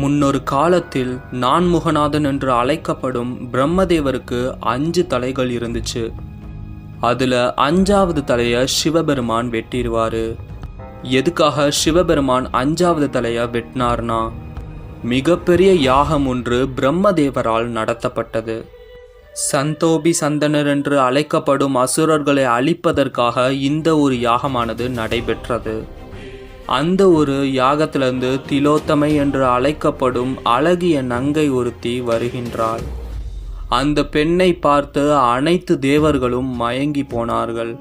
முன்னொரு காலத்தில் நான்முகநாதன் என்று அழைக்கப்படும் பிரம்மதேவருக்கு அஞ்சு தலைகள் இருந்துச்சு. அதில் அஞ்சாவது தலையை சிவபெருமான் வெட்டிடுவாரு எதுக்காக சிவபெருமான் அஞ்சாவது தலையை வெட்டினார்னா மிகப்பெரிய யாகம் ஒன்று பிரம்மதேவரால் நடத்தப்பட்டது. சந்தோபி சந்தனர் என்று அழைக்கப்படும் அசுரர்களை அழிப்பதற்காக இந்த ஒரு யாகமானது நடைபெற்றது. அந்த ஒரு யாகத்திலிருந்து திலோத்தமை என்று அழைக்கப்படும் அழகிய நங்கை ஒருத்தி வருகின்றாள். அந்த பெண்ணை பார்த்து அனைத்து தேவர்களும் மயங்கி போனார்கள்.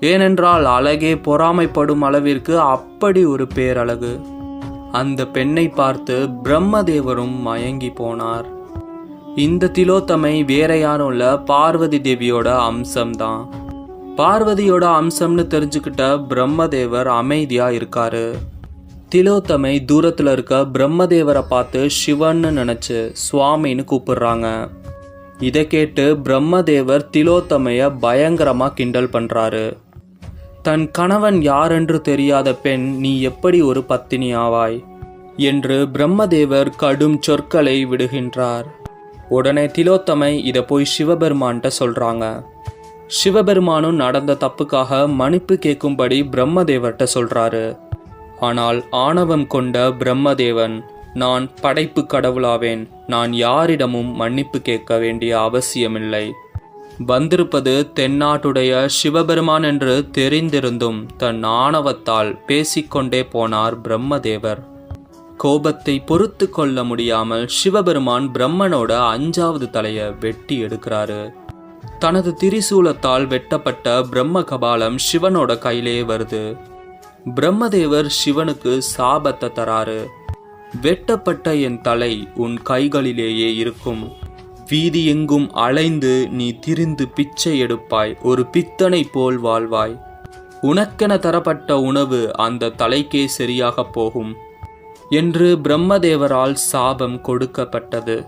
ஏனென்றால் அழகே பொறாமைப்படும் அளவிற்கு அப்படி ஒரு பேரழகு. அந்த பெண்ணை பார்த்து பிரம்மதேவரும் மயங்கி போனார். இந்த திலோத்தமை வேற யாரும் இல்லை பார்வதி தேவியோட அம்சம்தான். பார்வதியோட அம்சம்னு தெரிஞ்சுக்கிட்ட பிரம்மதேவர் அமைதியா இருக்காரு. திலோத்தமை தூரத்துல இருக்க பிரம்மதேவரை பார்த்து சிவன்னு நினைச்சு சுவாமின்னு கூப்பிடுறாங்க. இதை கேட்டு பிரம்மதேவர் திலோத்தமைய பயங்கரமா கிண்டல் பண்றாரு. தன் கணவன் யாரென்று தெரியாத பெண் நீ எப்படி ஒரு பத்தினி ஆவாய்? என்று பிரம்மதேவர் கடும் சொற்களை விடுகின்றார். உடனே திலோத்தமை இதை போய் சிவபெருமான்கிட்ட சொல்றாங்க. சிவபெருமானும் நடந்த தப்புக்காக மன்னிப்பு கேட்கும்படி பிரம்மதேவர்கிட்ட சொல்றாரு. ஆனால் ஆணவம் கொண்ட பிரம்மதேவன் நான் படைப்பு கடவுளாவேன். நான் யாரிடமும் மன்னிப்பு கேட்க வேண்டிய அவசியமில்லை. வந்திருப்பது தென்னாட்டுடைய சிவபெருமான் என்று தெரிந்திருந்தும் தன் ஆணவத்தால் பேசிக்கொண்டே போனார் பிரம்மதேவர். கோபத்தை பொறுத்து கொள்ள முடியாமல் சிவபெருமான் பிரம்மனோட அஞ்சாவது தலையை வெட்டி எடுக்கிறாரு. தனது திரிசூலத்தால் வெட்டப்பட்ட பிரம்ம கபாலம் சிவனோட கையிலே வருது. பிரம்மதேவர் சிவனுக்கு சாபத்தை தராரு. வெட்டப்பட்ட என் தலை உன் கைகளிலேயே இருக்கும். வீதி எங்கும் அலைந்து நீ திரிந்து பிச்சை எடுப்பாய். ஒரு பித்தனை போல் வாழ்வாய். உனக்கென தரப்பட்ட உணவு அந்த தலைக்கே சரியாக போகும். என்று பிரம்மதேவரால் சாபம் கொடுக்கப்பட்டது.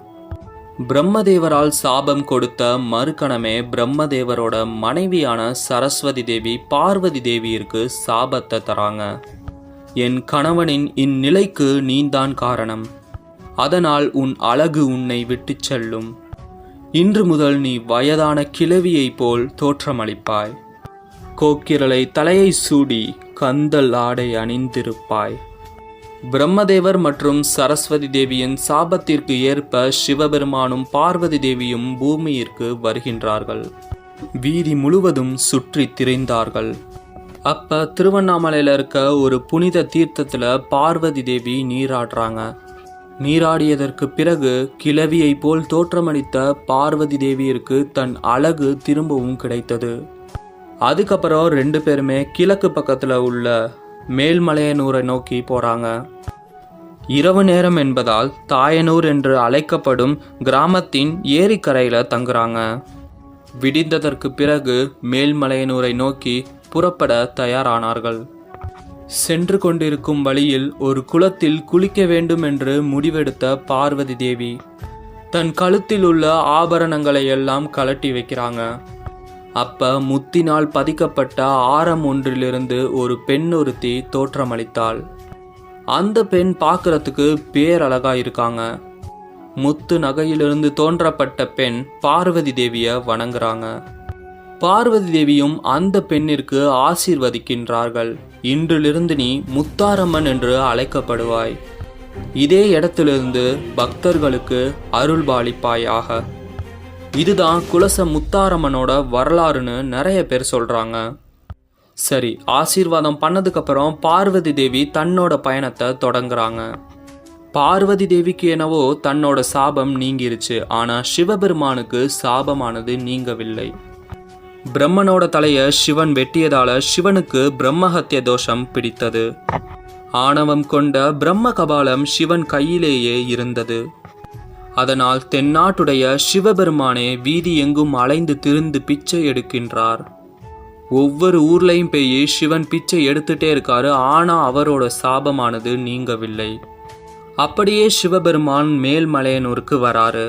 பிரம்மதேவரால் சாபம் கொடுத்த மறுக்கணமே பிரம்மதேவரோட மனைவியான சரஸ்வதி தேவி பார்வதி தேவியிற்கு சாபத்தை தராங்க. என் கணவனின் இந்நிலைக்கு நீந்தான் காரணம். அதனால் உன் அழகு உன்னை விட்டுச் செல்லும். இன்று முதல் நீ வயதான கிழவியைப் போல் தோற்றமளிப்பாய். கோக்கிரலை தலையை சூடி கந்தல் ஆடை அணிந்திருப்பாய். பிரம்மதேவர் மற்றும் சரஸ்வதி தேவியின் சாபத்திற்கு ஏற்ப சிவபெருமானும் பார்வதி தேவியும் பூமியிற்கு வருகின்றார்கள். வீதி முழுவதும் சுற்றி திரிந்தார்கள். அப்ப திருவண்ணாமலையில் இருக்க ஒரு புனித தீர்த்தத்துல பார்வதி தேவி நீராடுறாங்க. நீராடியதற்கு பிறகு கிழவியை போல் தோற்றமளித்த பார்வதி தேவியிற்கு தன் அழகு திரும்பவும் கிடைத்தது. அதுக்கப்புறம் ரெண்டு பேருமே கிழக்கு பக்கத்தில் உள்ள மேல்மலையனூரை நோக்கி போறாங்க. இரவு நேரம் என்பதால் தாயனூர் என்று அழைக்கப்படும் கிராமத்தின் ஏரிக்கரையில் தங்குறாங்க. விடிந்ததற்கு பிறகு மேல்மலையனூரை நோக்கி புறப்பட தயாரானார்கள். சென்று கொண்டிருக்கும் வழியில் ஒரு குளத்தில் குளிக்க வேண்டும் என்று முடிவெடுத்த பார்வதி தேவி தன் கழுத்தில் உள்ள ஆபரணங்களை எல்லாம் கலட்டி வைக்கிறாங்க. அப்ப முத்தினால் பதிக்கப்பட்ட ஆரம் ஒன்றிலிருந்து ஒரு பெண் ஒருத்தி தோற்றமளித்தாள். அந்த பெண் பார்க்கறதுக்கு பேரழகா இருக்காங்க. முத்து நகையிலிருந்து தோன்றப்பட்ட பெண் பார்வதி தேவியை வணங்குறாங்க. பார்வதி தேவியும் அந்த பெண்ணிற்கு ஆசீர்வதிக்கின்றார்கள். இன்றிலிருந்து நீ முத்தாரம்மன் என்று அழைக்கப்படுவாய். இதே இடத்திலிருந்து பக்தர்களுக்கு அருள்பாலிப்பாயாக. இதுதான் குலச முத்தாரம்மனோட வரலாறுன்னு நிறைய பேர் சொல்கிறாங்க சரி ஆசீர்வாதம் பண்ணதுக்கப்புறம் பார்வதி தேவி தன்னோட பயணத்தை தொடங்குறாங்க. பார்வதி தேவிக்கு என்னவோ தன்னோட சாபம் நீங்கிருச்சு ஆனால் சிவபெருமானுக்கு சாபமானது நீங்கவில்லை. பிரம்மனோட தலையை சிவன் வெட்டியதால சிவனுக்கு பிரம்மஹத்திய தோஷம் பிடித்தது. ஆணவம் கொண்ட பிரம்ம கபாலம் சிவன் கையிலேயே இருந்தது. அதனால் தென்னாட்டுடைய சிவபெருமானே வீதி எங்கும் அலைந்து திரிந்து பிச்சை எடுக்கின்றார். ஒவ்வொரு ஊர்லையும் போய் சிவன் பிச்சை எடுத்துட்டே இருக்காரு. ஆனால் அவரோட சாபமானது நீங்கவில்லை. அப்படியே சிவபெருமான் மேல்மலையனூருக்கு வராரு.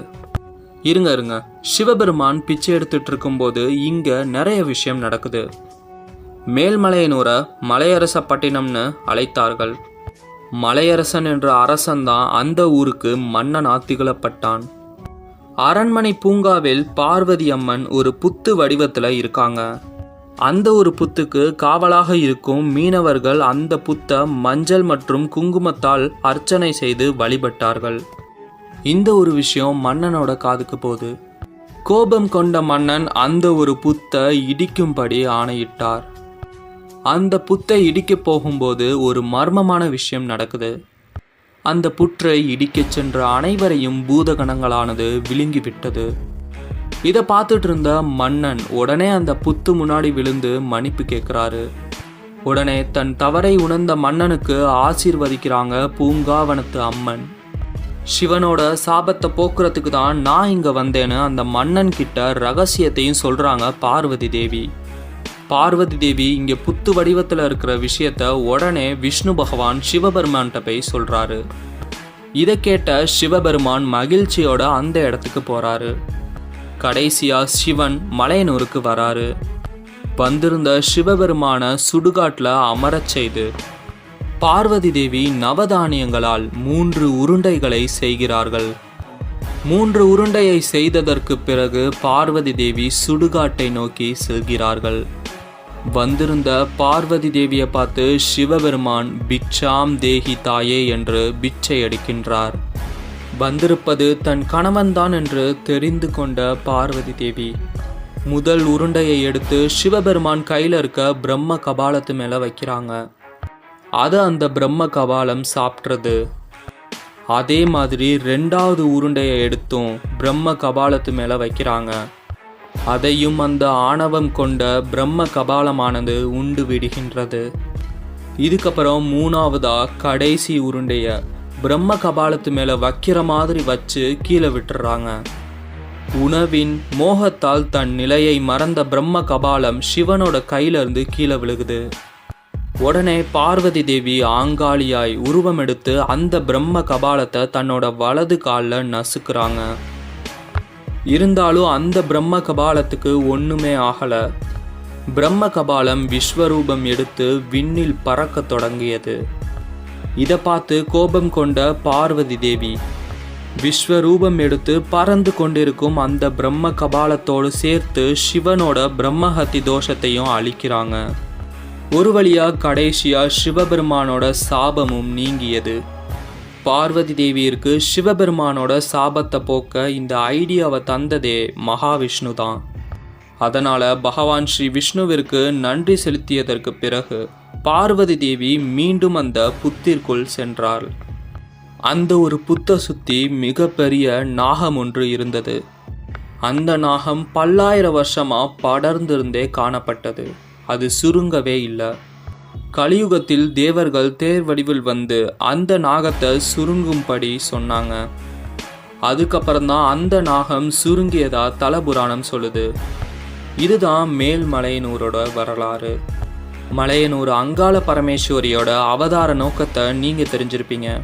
இருங்க இருங்க. சிவபெருமான் பிச்சை எடுத்துட்டு இருக்கும்போது இங்க நிறைய விஷயம் நடக்குது. மேல்மலையனூரை மலையரசப்பட்டினம்னு அழைத்தார்கள். மலையரசன் என்ற அரசன்தான் அந்த ஊருக்கு மன்னனா திகழப்பட்டான். அரண்மனை பூங்காவில் பார்வதி அம்மன் ஒரு புத்து வடிவத்தில் இருக்காங்க. அந்த ஒரு புத்துக்கு காவலாக இருக்கும் மீனவர்கள் அந்த புத்தை மஞ்சள் மற்றும் குங்குமத்தால் அர்ச்சனை செய்து வழிபட்டார்கள். இந்த ஒரு விஷயம் மன்னனோட காதுக்கு போகுது. கோபம் கொண்ட மன்னன் அந்த ஒரு புத்தை இடிக்கும்படி ஆணையிட்டார். அந்த புத்தை இடிக்கப் போகும்போது ஒரு மர்மமான விஷயம் நடக்குது. அந்த புற்றை இடிக்கச் சென்ற அனைவரையும் பூதகணங்களானது விழுங்கி விட்டது. இதை பார்த்துட்டு இருந்த மன்னன் உடனே அந்த புத்து முன்னாடி விழுந்து மன்னிப்பு கேட்குறாரு. உடனே தன் தவறை உணர்ந்த மன்னனுக்கு ஆசீர்வதிக்கிறாங்க பூங்காவனத்து அம்மன். சிவனோட சாபத்தை போக்குறதுக்கு தான் நான் இங்கே வந்தேன்னு அந்த மன்னன் கிட்ட ரகசியத்தையும் சொல்கிறாங்க பார்வதி தேவி. பார்வதி தேவி இங்கே புத்து வடிவத்தில் இருக்கிற விஷயத்த உடனே விஷ்ணு பகவான் சிவபெருமான்கிட்ட போய் சொல்கிறாரு இதை கேட்ட சிவபெருமான் மகிழ்ச்சியோட அந்த இடத்துக்கு போகிறாரு கடைசியாக சிவன் மலையனூருக்கு வராரு. வந்திருந்த சிவபெருமான சுடுகாட்டில் அமரச் செய்து பார்வதி தேவி நவதானியங்களால் மூன்று உருண்டைகளை செய்கிறார்கள். மூன்று உருண்டையை செய்ததற்கு பிறகு பார்வதி தேவி சுடுகாட்டை நோக்கி செல்கிறார்கள். வந்திருந்த பார்வதி தேவியை பார்த்து சிவபெருமான் பிச்சாம் தேகி தாயே என்று பிச்சை அடிக்கின்றார் வந்திருப்பது தன் கணவன்தான் என்று தெரிந்து கொண்ட பார்வதி தேவி. முதல் உருண்டையை எடுத்து சிவபெருமான் கையில் இருக்க பிரம்ம கபாலத்து மேலே வைக்கிறாங்க. அதை அந்த பிரம்ம கபாலம் சாப்பிட்றது. அதே மாதிரி ரெண்டாவது உருண்டையை எடுத்தும் பிரம்ம கபாலத்து மேலே வைக்கிறாங்க. அதையும் அந்த ஆணவம் கொண்ட பிரம்ம கபாலமானது உண்டு விடுகின்றது. இதுக்கப்புறம் மூணாவதா கடைசி உருண்டைய பிரம்ம கபாலத்து மேலே வைக்கிற மாதிரி வச்சு கீழே விட்டுறாங்க. உணவின் மோகத்தால் தன் நிலையை மறந்த பிரம்ம கபாலம் சிவனோட கையிலிருந்து கீழே விழுகுது. உடனே பார்வதி தேவி ஆங்காளியாய் உருவம் எடுத்து அந்த பிரம்ம கபாலத்தை தன்னோட வலது காலில் நசுக்குறாங்க. இருந்தாலும் அந்த பிரம்ம கபாலத்துக்கு ஒன்றுமே ஆகலை. பிரம்ம கபாலம் விஸ்வரூபம் எடுத்து விண்ணில் பறக்க தொடங்கியது. இதை பார்த்து கோபம் கொண்ட பார்வதி தேவி விஸ்வரூபம் எடுத்து பறந்து கொண்டிருக்கும் அந்த பிரம்ம கபாலத்தோடு சேர்த்து சிவனோட பிரம்மஹத்தி தோஷத்தையும் அழிக்கிறாங்க. ஒரு வழியாக கடைசியாக சிவபெருமானோட சாபமும் நீங்கியது. பார்வதி தேவியிற்கு சிவபெருமானோட சாபத்தை போக்க இந்த ஐடியாவை தந்ததே மகாவிஷ்ணு தான். அதனால் பகவான் ஸ்ரீ விஷ்ணுவிற்கு நன்றி செலுத்தியதற்கு பிறகு பார்வதி தேவி மீண்டும் அந்த புத்திற்குள் சென்றாள். அந்த ஒரு புத்த சுத்தி மிகப்பெரிய நாகம் ஒன்று இருந்தது. அந்த நாகம் பல்லாயிரம் வருஷமாக படர்ந்திருந்தே காணப்பட்டது. அது சுருங்கவே இல்லை. கலியுகத்தில் தேவர்கள் தேர் வடிவில் வந்து அந்த நாகத்தை சுருங்கும்படி சொன்னாங்க. அதுக்கப்புறம்தான் அந்த நாகம் சுருங்கியதா தலபுராணம் சொல்லுது. இதுதான் மேல்மலையனூரோட வரலாறு. மலையனூர் அங்காள பரமேஸ்வரியோட அவதார நோக்கத்தை நீங்கள் தெரிஞ்சிருப்பீங்க.